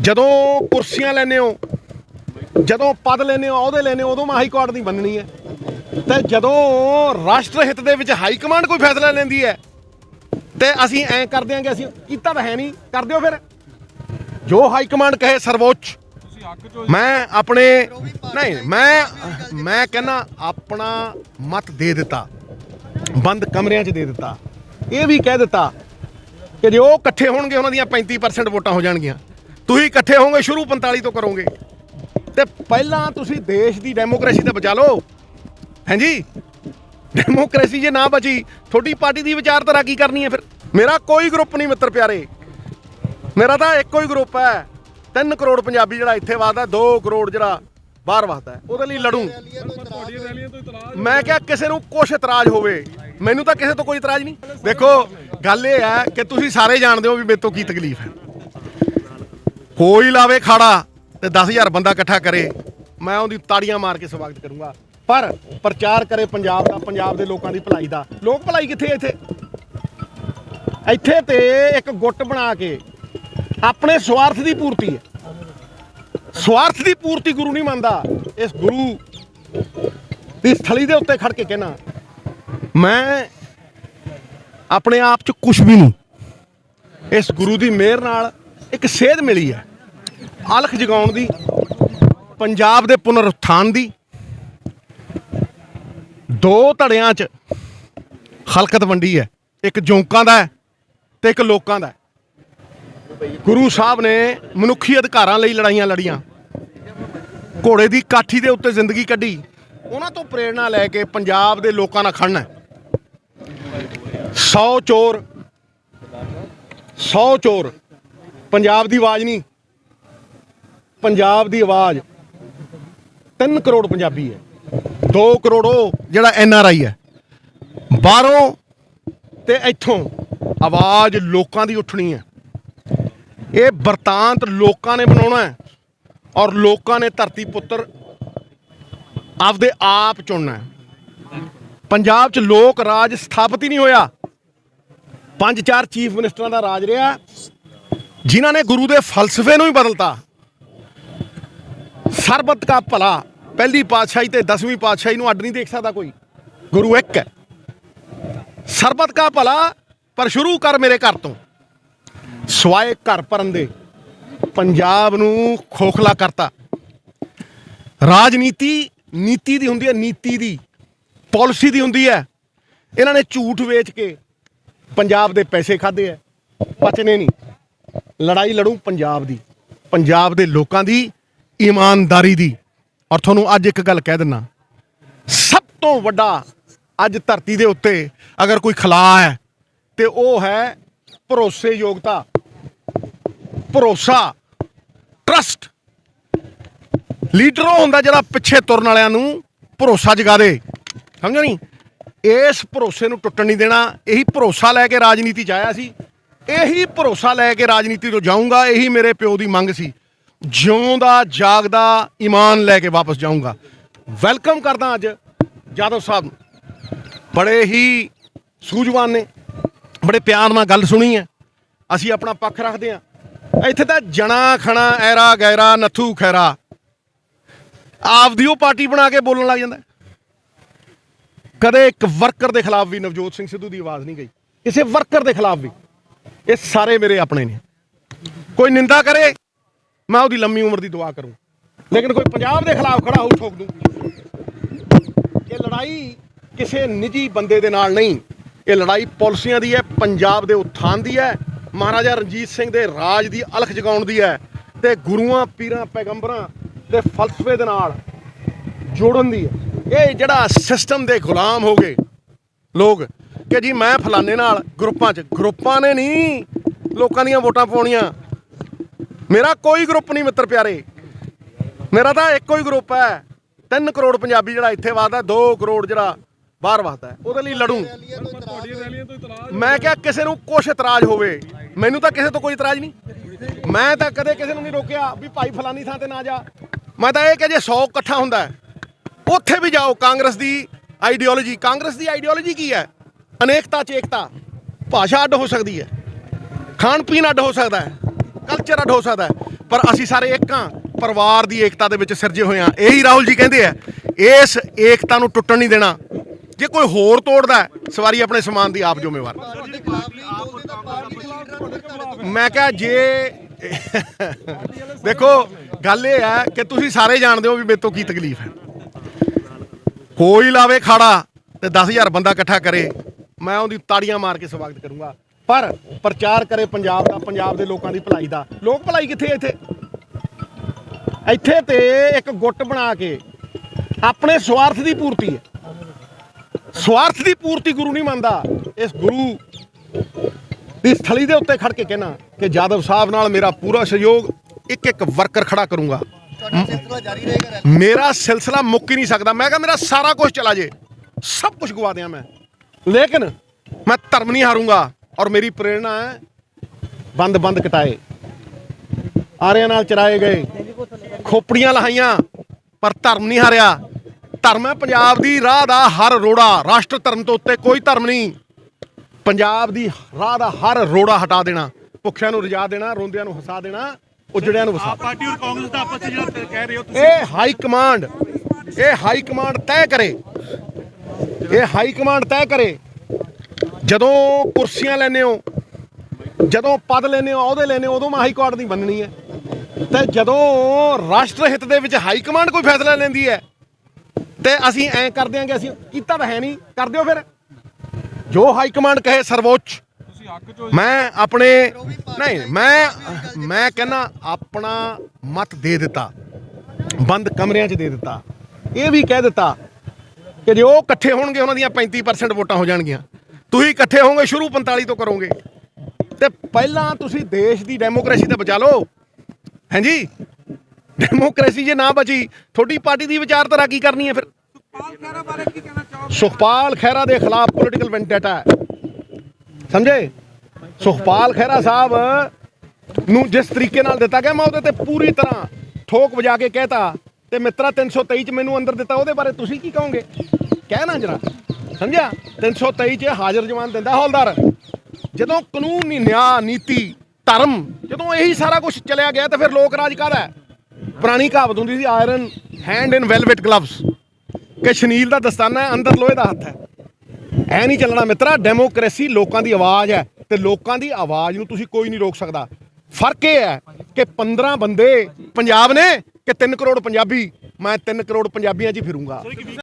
ਜਦੋਂ ਕੁਰਸੀਆਂ ਲੈਨੇ ਹੋ, ਜਦੋਂ ਪਦ ਲੈਨੇ ਹੋ ਉਹਦੇ ਲੈਨੇ ਹੋ, ਉਦੋਂ ਮੈਂ ਹਾਈ ਕੋਰਟ ਦੀ ਬੰਨਣੀ ਹੈ। ਤੇ ਜਦੋਂ ਰਾਸ਼ਟਰ ਹਿੱਤ ਦੇ ਵਿੱਚ ਹਾਈ ਕਮਾਂਡ ਕੋਈ ਫੈਸਲਾ ਲੈਂਦੀ ਹੈ, ਤੇ ਅਸੀਂ ਐਂ ਕਰ ਦਿਆਂਗੇ ਅਸੀਂ ਕੀਤਾ ਤਾਂ ਹੈ ਨਹੀਂ ਕਰ ਦਿਓ ਫਿਰ। ਜੋ ਹਾਈ ਕਮਾਂਡ ਕਹੇ ਸਰਵੋੱਚ ਮੈਂ ਆਪਣੇ, ਨਹੀਂ, ਮੈਂ ਮੈਂ ਕਹਿੰਦਾ ਆਪਣਾ ਮਤ ਦੇ ਦਿੱਤਾ। ਬੰਦ ਕਮਰਿਆਂ 'ਚ ਦੇ ਦਿੱਤਾ। ਇਹ ਵੀ ਕਹਿ ਦਿੱਤਾ ਕਿ ਜੇ ਉਹ ਇਕੱਠੇ ਹੋਣਗੇ, ਉਹਨਾਂ ਦੀਆਂ 35% ਵੋਟਾਂ ਹੋ ਜਾਣਗੀਆਂ। ਤੁਸੀਂ ਇਕੱਠੇ ਹੋਵੋਗੇ, ਸ਼ੁਰੂ 45 ਤੋਂ ਕਰੋਗੇ। ਤੇ ਪਹਿਲਾਂ ਤੁਸੀਂ ਦੇਸ਼ ਦੀ ਡੈਮੋਕ੍ਰੇਸੀ ਤੇ ਬਚਾ ਲਓ। ਹਾਂਜੀ ਡੈਮੋਕ੍ਰੇਸੀ ਜੇ ਨਾ ਬਚੀ, ਤੁਹਾਡੀ ਪਾਰਟੀ ਦੀ ਵਿਚਾਰਧਾਰਾ ਕੀ ਕਰਨੀ ਹੈ ਫਿਰ? ਮੇਰਾ ਕੋਈ ਗਰੁੱਪ ਨਹੀਂ ਮਿੱਤਰ ਪਿਆਰੇ। ਮੇਰਾ ਤਾਂ ਇੱਕੋ ਹੀ ਗਰੁੱਪ ਹੈ। 3 ਕਰੋੜ ਪੰਜਾਬੀ ਜਿਹੜਾ ਇੱਥੇ ਵਸਦਾ 2 ਕਰੋੜ ਜਿਹੜਾ ਬਾਹਰ ਵਸਦਾ ਉਹਦੇ ਲਈ ਲੜੂ। ਮੈਂ ਕਿਹਾ ਕਿਸੇ ਨੂੰ ਕੁਛ ਇਤਰਾਜ਼ ਹੋਵੇ। ਮੈਨੂੰ ਤਾਂ ਕਿਸੇ ਤੋਂ ਕੋਈ ਇਤਰਾਜ਼ ਨਹੀਂ। ਦੇਖੋ, ਗੱਲ ਇਹ ਹੈ ਕਿ ਤੁਸੀਂ ਸਾਰੇ ਜਾਣਦੇ ਹੋ ਵੀ ਮੇਰੇ ਤੋਂ ਕੀ ਤਕਲੀਫ ਹੈ। ਕੋਈ ਲਾਵੇ ਖਾੜਾ ਤੇ 10000 ਬੰਦਾ ਇਕੱਠਾ ਕਰੇ। ਮੈਂ ਉਹਦੀ ਤਾੜੀਆਂ ਮਾਰ ਕੇ ਸਵਾਗਤ ਕਰੂੰਗਾ। ਪਰ ਪ੍ਰਚਾਰ ਕਰੇ ਪੰਜਾਬ ਦਾ, ਪੰਜਾਬ ਦੇ ਲੋਕਾਂ ਦੀ ਭਲਾਈ ਦਾ। ਲੋਕ ਭਲਾਈ ਕਿੱਥੇ ਹੈ ਇੱਥੇ? ਇੱਥੇ ਤੇ ਇੱਕ ਗੁੱਟ ਬਣਾ ਕੇ ਆਪਣੇ ਸਵਾਰਥ ਦੀ ਪੂਰਤੀ ਹੈ। ਸਵਾਰਥ ਦੀ ਪੂਰਤੀ ਗੁਰੂ ਨਹੀਂ ਮੰਨਦਾ। ਇਸ ਗੁਰੂ ਦੀ ਸਥਲੀ ਦੇ ਉੱਤੇ ਖੜ ਕੇ ਕਹਿਣਾ, ਮੈਂ ਆਪਣੇ ਆਪ 'ਚ ਕੁਝ ਵੀ ਨਹੀਂ। ਇਸ ਗੁਰੂ ਦੀ ਮਿਹਰ ਨਾਲ ਇੱਕ ਸੇਧ ਮਿਲੀ ਹੈ। ਅਲਖ ਜਗਾਉਣ ਦੀ, ਪੰਜਾਬ ਦੇ ਪੁਨਰ ਉਥਾਨ ਦੀ, ਦੋ ਧੜਿਆਂ 'ਚ ਹਲਕਤ ਵੰਡੀ ਹੈ। ਇੱਕ ਜੌਂਕਾਂ ਦਾ ਹੈ ਤੇ ਇੱਕ ਲੋਕਾਂ ਦਾ ਗੁਰੂ ਸਾਹਿਬ ਨੇ ਮਨੁੱਖੀ ਅਧਿਕਾਰਾਂ ਲਈ ਲੜਾਈਆਂ ਲੜੀਆਂ। ਘੋੜੇ ਦੀ ਕਾਠੀ ਦੇ ਉੱਤੇ ਜ਼ਿੰਦਗੀ ਕੱਢੀ। ਉਹਨਾਂ ਤੋਂ ਪ੍ਰੇਰਣਾ ਲੈ ਕੇ ਪੰਜਾਬ ਦੇ ਲੋਕਾਂ ਨਾਲ ਖੜਨਾ 100 ਚੋਰ 100 ਚੋਰ, ਪੰਜਾਬ ਦੀ ਆਵਾਜ਼ ਨਹੀਂ ਪੰਜਾਬ ਦੀ ਆਵਾਜ਼ 3 ਕਰੋੜ ਪੰਜਾਬੀ ਹੈ। 2 ਕਰੋੜ ਉਹ ਜਿਹੜਾ ਐਨ ਆਰ ਆਈ ਹੈ। ਬਾਹਰੋਂ ਤੇ ਇੱਥੋਂ ਆਵਾਜ਼ ਲੋਕਾਂ ਦੀ ਉੱਠਣੀ ਹੈ। ਇਹ ਵਰਤਾਂਤ ਲੋਕਾਂ ਨੇ ਬਣਾਉਣਾ ਹੈ ਔਰ ਲੋਕਾਂ ਨੇ ਧਰਤੀ ਪੁੱਤਰ ਆਪਦੇ ਆਪ ਚੁਣਨਾ ਹੈ। ਪੰਜਾਬ 'ਚ ਲੋਕ ਰਾਜ ਸਥਾਪਿਤ ਹੀ ਨਹੀਂ ਹੋਇਆ। ਪੰਜ ਚਾਰ ਚੀਫ ਮਿਨਿਸਟਰਾਂ ਦਾ ਰਾਜ ਰਿਹਾ। ਜਿਨ੍ਹਾਂ ਨੇ ਗੁਰੂ ਦੇ ਫਲਸਫੇ ਨੂੰ ਹੀ ਬਦਲਤਾ। ਸਰਬਤ ਦਾ ਭਲਾ। ਪਹਿਲੀ ਪਾਤਸ਼ਾਹੀ ਤੇ 10ਵੀਂ ਪਾਤਸ਼ਾਹੀ ਨੂੰ ਅੱਡ ਨਹੀਂ ਦੇਖ ਸਕਦਾ ਕੋਈ। ਗੁਰੂ ਇੱਕ ਹੈ। ਸਰਬਤ ਦਾ ਭਲਾ, ਪਰ ਸ਼ੁਰੂ ਕਰ ਮੇਰੇ ਘਰ ਤੋਂ। ਸਵਾਏ ਘਰ ਭਰਨ ਦੇ। ਪੰਜਾਬ ਨੂੰ ਖੋਖਲਾ ਕਰਤਾ। ਰਾਜਨੀਤੀ ਨੀਤੀ ਦੀ ਹੁੰਦੀ ਹੈ, ਨੀਤੀ ਦੀ। ਪਾਲਿਸੀ ਦੀ ਹੁੰਦੀ ਹੈ। ਇਹਨਾਂ ਨੇ ਝੂਠ ਵੇਚ ਕੇ ਪੰਜਾਬ ਦੇ ਪੈਸੇ ਖਾਦੇ ਐ ਪਚਨੇ ਨਹੀਂ। ਲੜਾਈ ਲੜੂ ਪੰਜਾਬ ਦੀ। ਪੰਜਾਬ ਦੇ ਲੋਕਾਂ ਦੀ। ਇਮਾਨਦਾਰੀ ਦੀ। ਔਰ ਤੁਹਾਨੂੰ ਅੱਜ ਇੱਕ ਗੱਲ ਕਹਿ ਦਿੰਨਾ ਸਭ ਤੋਂ ਵੱਡਾ ਅੱਜ ਧਰਤੀ ਦੇ ਉੱਤੇ ਅਗਰ ਕੋਈ ਖਲਾ ਹੈ, ਤੇ ਉਹ ਹੈ ਭਰੋਸੇਯੋਗਤਾ। ਭਰੋਸਾ ਟਰਸਟ ਲੀਡਰ ਉਹ ਹੁੰਦਾ ਜਿਹੜਾ ਪਿੱਛੇ ਤੁਰਨ ਵਾਲਿਆਂ ਨੂੰ ਭਰੋਸਾ ਜਗਾ ਦੇ। ਸਮਝੋ ਨਹੀਂ? ਇਸ ਭਰੋਸੇ ਨੂੰ ਟੁੱਟਣ ਨਹੀਂ ਦੇਣਾ। ਇਹੀ ਭਰੋਸਾ ਲੈ ਕੇ ਰਾਜਨੀਤੀ 'ਚ ਆਇਆ ਸੀ। ਇਹੀ ਭਰੋਸਾ ਲੈ ਕੇ ਰਾਜਨੀਤੀ ਤੋਂ ਜਾਊਂਗਾ। ਇਹੀ ਮੇਰੇ ਪਿਓ ਦੀ ਮੰਗ ਸੀ। ਜਿਉਂਦਾ, ਜਾਗਦਾ, ਈਮਾਨ ਲੈ ਕੇ ਵਾਪਸ ਜਾਊਂਗਾ। ਵੈਲਕਮ ਕਰਦਾ ਅੱਜ ਜਾਦਵ ਸਾਹਿਬ ਨੂੰ। ਬੜੇ ਹੀ ਸੂਝਵਾਨ ਨੇ, ਬੜੇ ਪਿਆਰ ਨਾਲ ਗੱਲ ਸੁਣੀ ਹੈ। ਅਸੀਂ ਆਪਣਾ ਪੱਖ ਰੱਖਦੇ ਹਾਂ। ਇੱਥੇ ਤਾਂ ਜਣਾ ਖਣਾ, ਐਰਾ ਗੈਰਾ, ਨਥੂ ਖੈਰਾ। ਆਪਦੀ ਉਹ ਪਾਰਟੀ ਬਣਾ ਕੇ ਬੋਲਣ ਲੱਗ ਜਾਂਦਾ। ਕਦੇ ਇੱਕ ਵਰਕਰ ਦੇ ਖਿਲਾਫ ਵੀ ਨਵਜੋਤ ਸਿੰਘ ਸਿੱਧੂ ਦੀ ਆਵਾਜ਼ ਨਹੀਂ ਗਈ। ਕਿਸੇ ਵਰਕਰ ਦੇ ਖਿਲਾਫ ਵੀ। ਇਹ ਸਾਰੇ ਮੇਰੇ ਆਪਣੇ ਨੇ। ਕੋਈ ਨਿੰਦਾ ਕਰੇ ਮੈਂ ਉਹਦੀ ਲੰਮੀ ਉਮਰ ਦੀ ਦੁਆ ਕਰੂੰ। ਲੇਕਿਨ ਕੋਈ ਪੰਜਾਬ ਦੇ ਖਿਲਾਫ ਖੜਾ ਹੋ ਠੋਕ ਦੂੰ। ਇਹ ਲੜਾਈ ਕਿਸੇ ਨਿੱਜੀ ਬੰਦੇ ਦੇ ਨਾਲ ਨਹੀਂ। ਇਹ ਲੜਾਈ ਪਾਲਿਸੀਆਂ ਦੀ ਹੈ, ਪੰਜਾਬ ਦੇ ਉਥਾਨ ਦੀ ਹੈ, ਮਹਾਰਾਜਾ ਰਣਜੀਤ ਸਿੰਘ ਦੇ ਰਾਜ ਦੀ ਅਲਖ ਜਗਾਉਣ ਦੀ ਹੈ ਤੇ ਗੁਰੂਆਂ, ਪੀਰਾਂ, ਪੈਗੰਬਰਾਂ ਦੇ ਫਲਸਫੇ ਦੇ ਨਾਲ ਜੋੜਨ ਦੀ ਹੈ। ਇਹ ਜਿਹੜਾ ਸਿਸਟਮ ਦੇ ਗੁਲਾਮ ਹੋ ਗਏ ਲੋਕ ਕਿ ਜੀ ਮੈਂ ਫਲਾਣੇ ਨਾਲ ਗਰੁੱਪਾਂ 'ਚ, ਗਰੁੱਪਾਂ ਨੇ ਨਹੀਂ ਲੋਕਾਂ ਦੀਆਂ ਵੋਟਾਂ ਪਾਉਣੀਆਂ। ਮੇਰਾ ਕੋਈ ਗਰੁੱਪ ਨਹੀਂ ਮਿੱਤਰ ਪਿਆਰੇ। ਮੇਰਾ ਤਾਂ ਇੱਕੋ ਹੀ ਗਰੁੱਪ ਹੈ। 3 ਕਰੋੜ ਪੰਜਾਬੀ ਜਿਹੜਾ ਇੱਥੇ ਵਸਦਾ 2 ਕਰੋੜ ਜਿਹੜਾ ਬਾਹਰ ਵਸਦਾ ਉਹਦੇ ਲਈ ਲੜੂ। ਮੈਂ ਕਿਹਾ ਕਿਸੇ ਨੂੰ ਕੁਛ ਇਤਰਾਜ਼ ਹੋਵੇ। ਮੈਨੂੰ ਤਾਂ ਕਿਸੇ ਤੋਂ ਕੋਈ ਇਤਰਾਜ਼ ਨਹੀਂ। ਮੈਂ ਤਾਂ ਕਦੇ ਕਿਸੇ ਨੂੰ ਨਹੀਂ ਰੋਕਿਆ ਵੀ ਭਾਈ ਫਲਾਨੀ ਥਾਂ ਤੇ ਨਾ ਜਾ। ਮੈਂ ਤਾਂ ਇਹ ਕਿ ਜੇ 100 ਇਕੱਠਾ ਹੁੰਦਾ ਉੱਥੇ ਵੀ ਜਾਓ। ਕਾਂਗਰਸ ਦੀ ਆਈਡੀਓਲੋਜੀ, ਕਾਂਗਰਸ ਦੀ ਆਈਡੀਓਲੋਜੀ ਕੀ ਹੈ? ਅਨੇਕਤਾ ਚ ਏਕਤਾ ਭਾਸ਼ਾ ਅੱਡ ਹੋ ਸਕਦੀ ਹੈ। ਖਾਣ ਪੀਣ ਅੱਡ ਹੋ ਸਕਦਾ ਹੈ। ਕਲਚਰ ਅੱਡ ਹੋ। ਸਕਦਾ ਪਰ ਅਸੀਂ ਸਾਰੇ ਇੱਕ ਹਾਂ, ਪਰਿਵਾਰ ਦੀ ਏਕਤਾ ਦੇ ਵਿੱਚ ਸਿਰਜੇ ਹੋਏ ਹਾਂ। ਇਹੀ ਰਾਹੁਲ ਜੀ ਕਹਿੰਦੇ ਆ, ਇਸ ਏਕਤਾ ਨੂੰ ਟੁੱਟਣ ਨਹੀਂ ਦੇਣਾ। ਜੇ ਕੋਈ ਹੋਰ ਤੋੜਦਾ ਸਵਾਰੀ ਆਪਣੇ ਸਮਾਨ ਦੀ ਆਪ ਜ਼ਿੰਮੇਵਾਰ। ਮੈਂ ਕਿਹਾ ਜੇ ਦੇਖੋ, ਗੱਲ ਇਹ ਹੈ ਕਿ ਤੁਸੀਂ ਸਾਰੇ ਜਾਣਦੇ ਹੋ ਵੀ ਮੇਰੇ ਤੋਂ ਕੀ ਤਕਲੀਫ ਹੈ। ਕੋਈ ਲਾਵੇ ਖਾੜਾ ਤੇ 10000 ਬੰਦਾ ਇਕੱਠਾ ਕਰੇ, ਮੈਂ ਉਹਦੀ ਤਾੜੀਆਂ ਮਾਰ ਕੇ ਸਵਾਗਤ ਕਰੂੰਗਾ। ਪਰ ਪ੍ਰਚਾਰ ਕਰੇ ਪੰਜਾਬ ਦਾ ਪੰਜਾਬ ਦੇ ਲੋਕਾਂ ਦੀ ਭਲਾਈ ਦਾ। ਲੋਕ ਭਲਾਈ ਕਿੱਥੇ ਹੈ ਇੱਥੇ? ਇੱਥੇ ਤੇ ਇੱਕ ਗੁੱਟ ਬਣਾ ਕੇ ਆਪਣੇ ਸਵਾਰਥ ਦੀ ਪੂਰਤੀ ਹੈ। ਸਵਾਰਥ ਦੀ ਪੂਰਤੀ ਗੁਰੂ ਨਹੀਂ ਮੰਨਦਾ। ਇਸ ਗੁਰੂ ਦੀ ਸਥਲੀ ਦੇ ਉੱਤੇ ਖੜ ਕੇ ਕਹਿਣਾ ਕਿ ਜਾਦਵ ਸਾਹਿਬ ਨਾਲ ਮੇਰਾ ਪੂਰਾ ਸਹਿਯੋਗ ਇੱਕ ਇੱਕ ਵਰਕਰ ਖੜਾ ਕਰੂੰਗਾ। ਮੇਰਾ ਸਿਲਸਿਲਾ ਮੁੱਕ ਹੀ ਨਹੀਂ ਸਕਦਾ। ਮੈਂ ਕਿਹਾ ਮੇਰਾ ਸਾਰਾ ਕੁਝ ਚਲਾ ਜੇ। ਸਭ ਕੁਝ ਗਵਾ ਦਿਆਂ ਮੈਂ। ਲੇਕਿਨ ਮੈਂ ਧਰਮ ਨਹੀਂ ਹਾਰੂੰਗਾ। ਔਰ ਮੇਰੀ ਪ੍ਰੇਰਣਾ ਹੈ ਬੰਦ ਬੰਦ ਕਟਾਏ। ਆਰਿਆਂ ਨਾਲ ਚਰਾਏ ਗਏ। ਖੋਪੜੀਆਂ ਲਹਾਈਆਂ ਪਰ ਧਰਮ ਨਹੀਂ ਹਾਰਿਆ। ਧਰਮ ਹੈ ਪੰਜਾਬ ਦੀ ਰਾਹ ਦਾ ਹਰ ਰੋੜਾ। ਰਾਸ਼ਟਰ ਧਰਮ ਤੋਂ ਉੱਤੇ ਕੋਈ ਧਰਮ ਨਹੀਂ। ਪੰਜਾਬ ਦੀ ਰਾਹ ਦਾ ਹਰ ਰੋੜਾ ਹਟਾ ਦੇਣਾ। ਭੁੱਖਿਆਂ ਨੂੰ ਰਜਾ ਦੇਣਾ ਰੋਂਦਿਆਂ ਨੂੰ ਹਸਾ ਦੇਣਾ ਉਜੜਿਆਂ ਨੂੰ ਵਸਾ ਪਾਰਟੀ ਔਰ ਕਾਂਗਰਸ ਦਾ ਆਪਸ ਵਿੱਚ ਜਿਹੜਾ ਕਹਿ ਰਹੇ ਹੋ ਤੁਸੀਂ। ਇਹ ਹਾਈ ਕਮਾਂਡ ਇਹ ਹਾਈ ਕਮਾਂਡ ਤੈਅ ਕਰੇ। ਇਹ ਹਾਈ ਕਮਾਂਡ ਤੈਅ ਕਰੇ। ਜਦੋਂ ਕੁਰਸੀਆਂ ਲੈਨੇ ਹੋ, ਜਦੋਂ ਪਦ ਲੈਨੇ ਹੋ ਉਹਦੇ ਲੈਨੇ ਹੋ, ਉਦੋਂ ਮੈਂ ਹਾਈ ਕੋਰਟ ਦੀ ਬੰਨਣੀ ਹੈ। ਤੇ ਜਦੋਂ ਰਾਸ਼ਟਰ ਹਿੱਤ ਦੇ ਵਿੱਚ ਹਾਈ ਕਮਾਂਡ ਕੋਈ ਫੈਸਲਾ ਲੈਂਦੀ ਹੈ, ਤੇ ਅਸੀਂ ਐ ਕਰ ਦਿਆਂਗੇ ਅਸੀਂ ਕੀਤਾ ਤਾਂ ਹੈ ਨਹੀਂ, ਕਰ ਦਿਓ ਫਿਰ। ਜੋ ਹਾਈ ਕਮਾਂਡ ਕਹੇ ਸਰਵੋੱਚ, ਮੈਂ ਆਪਣੇ, ਨਹੀਂ, ਮੈਂ ਮੈਂ ਕਹਿੰਦਾ ਆਪਣਾ ਮਤ ਦੇ ਦਿੱਤਾ, ਬੰਦ ਕਮਰਿਆਂ 'ਚ ਦੇ ਦਿੱਤਾ। ਇਹ ਵੀ ਕਹਿ ਦਿੱਤਾ ਕਿ ਜੇ ਉਹ ਇਕੱਠੇ ਹੋਣਗੇ, ਉਹਨਾਂ ਦੀਆਂ 35% ਵੋਟਾਂ ਹੋ ਜਾਣਗੀਆਂ। ਤੁਸੀਂ ਇਕੱਠੇ ਹੋਵੋਗੇ ਸ਼ੁਰੂ 45 ਤੋਂ ਕਰੋਗੇ। ਤੇ ਪਹਿਲਾਂ ਤੁਸੀਂ ਦੇਸ਼ ਦੀ ਡੈਮੋਕ੍ਰੇਸੀ ਤੇ ਬਚਾ ਲਓ। ਹਾਂਜੀ ਡੈਮੋਕ੍ਰੇਸੀ ਜੇ ਨਾ ਬਚੀ ਤੁਹਾਡੀ ਪਾਰਟੀ ਦੀ ਵਿਚਾਰਧਾਰਾ ਕੀ ਕਰਨੀ ਹੈ ਫਿਰ? ਪਾਲ ਖਹਿਰਾ ਬਾਰੇ ਕੀ ਕਹਿਣਾ ਚਾਹੋਗੇ? ਸੁਖਪਾਲ ਖਹਿਰਾ ਦੇ ਖਿਲਾਫ ਪੋਲੀਟੀਕਲ ਵੈਂਡੇਟਾ ਹੈ। ਸਮਝੇ? ਸੁਖਪਾਲ ਖਹਿਰਾ ਸਾਹਿਬ ਨੂੰ ਜਿਸ ਤਰੀਕੇ ਨਾਲ ਦਿੱਤਾ ਗਿਆ ਮੈਂ ਉਹਦੇ ਤੇ ਪੂਰੀ ਤਰ੍ਹਾਂ ਠੋਕ ਵਜਾ ਕੇ ਕਹਿਤਾ। ਤੇ ਮਿੱਤਰਾ 323 ਚ ਮੈਨੂੰ ਅੰਦਰ ਦਿੱਤਾ ਉਹਦੇ ਬਾਰੇ ਤੁਸੀਂ ਕੀ ਕਹੋਗੇ? ਕਹਿਣਾ ਜਰਾ। ਸਮਝਿਆ? 323 ਚ ਹਾਜ਼ਰ ਜਵਾਨ ਦਿੰਦਾ ਹੌਲਦਾਰ। ਜਦੋਂ ਕਾਨੂੰਨੀ, ਨਿਆਂ, ਨੀਤੀ, ਧਰਮ, ਜਦੋਂ ਇਹੀ ਸਾਰਾ ਕੁਝ ਚਲਿਆ ਗਿਆ ਤਾਂ ਫਿਰ ਲੋਕ ਰਾਜ ਕਾਹਦਾ ਪੁਰਾਣੀ ਕਹਾਵਤ ਹੁੰਦੀ ਸੀ iron hand in velvet gloves ਕਿ ਸ਼ਨੀਲ ਦਾ ਦਸਤਾਨਾ ਹੈ, ਅੰਦਰ ਲੋਹੇ ਦਾ ਹੱਥ ਹੈ। ਐ ਨਹੀਂ ਚੱਲਣਾ ਮਿੱਤਰਾ ਡੈਮੋਕ੍ਰੇਸੀ ਲੋਕਾਂ ਦੀ ਆਵਾਜ਼ ਹੈ ਤੇ ਲੋਕਾਂ ਦੀ ਆਵਾਜ਼ ਨੂੰ ਤੁਸੀਂ ਕੋਈ ਨਹੀਂ ਰੋਕ ਸਕਦਾ। ਫ਼ਰਕ ਇਹ ਹੈ ਕਿ 15 ਬੰਦੇ ਪੰਜਾਬ ਨੇ ਕਿ 3 ਕਰੋੜ ਪੰਜਾਬੀ। ਮੈਂ 3 ਕਰੋੜ ਪੰਜਾਬੀਆਂ 'ਚ ਹੀ ਫਿਰੂੰਗਾ।